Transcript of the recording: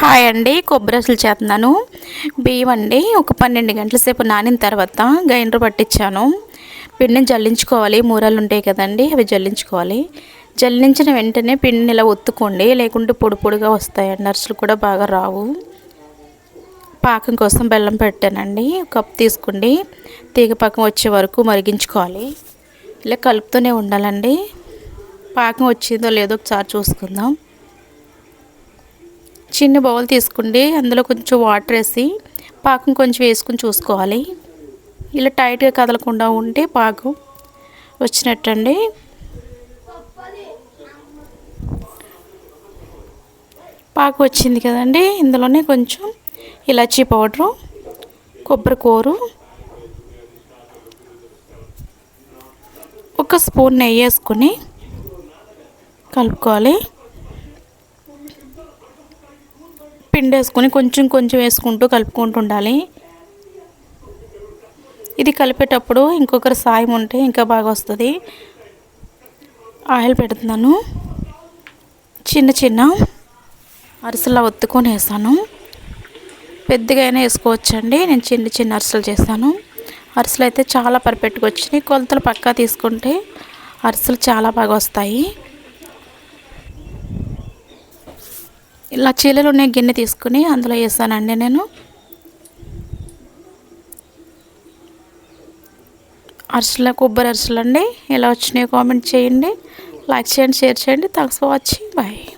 Hi అండి కొబ్బరిసలు చేస్తున్నాను. బియ్యం అండి ఒక పన్నెండు గంటల సేపు నానిన తర్వాత గ్రైండర్ పట్టించాను. పిండిని జల్లించుకోవాలి మూరలు ఉంటాయి కదండి అవి జల్లించుకోవాలి. జల్లించిన వెంటనే పిండిని ఇలా ఒత్తుకోండి లేకుంటే పొడి పొడిగా వస్తాయండి నర్సులు కూడా బాగా రావు. పాకం కోసం బెల్లం పెట్టానండి కప్ తీసుకోండి తీగ పాకం వచ్చే వరకు మరిగించుకోవాలి. ఇలా కలుపుతూనే ఉండాలండి. పాకం వచ్చిందో లేదో ఒకసారి చూసుకుందాం. చిన్న బౌల్ తీసుకుండి అందులో కొంచెం వాటర్ వేసి పాకం కొంచెం వేసుకుని చూసుకోవాలి. ఇలా టైట్గా కదలకుండా ఉంటే పాకం వచ్చినట్టండి. పాకు వచ్చింది కదండి. ఇందులోనే కొంచెం ఇలాచీ పౌడరు కొబ్బరి కూరు ఒక స్పూన్ నెయ్యి వేసుకొని కలుపుకోవాలి. పిండి వేసుకొని కొంచెం కొంచెం వేసుకుంటూ కలుపుకుంటూ ఉండాలి ఇది కలిపేటప్పుడు ఇంకొకరి సాయం ఉంటే ఇంకా బాగా వస్తుంది. ఆయిల్ పెడుతున్నాను. చిన్న చిన్న అరిసెలా ఒత్తుకొని వేసాను పెద్దగా అయినా వేసుకోవచ్చండి. నేను చిన్న చిన్న అరిసెలు చేశాను అరిసెలు అయితే చాలా పర్ఫెక్ట్గా వచ్చినాయి. కొలతలు పక్కా తీసుకుంటే అరిసెలు చాలా బాగా వస్తాయి. ఇలా చీలలు ఉన్న గిన్నె తీసుకుని అందులో వేసానండి నేను. అరిసెల కొబ్బరి అరిసెలు అండి. ఎలా వచ్చినాయో కామెంట్ చేయండి. లైక్ చేయండి షేర్ చేయండి. Thanks for watching. బాయ్.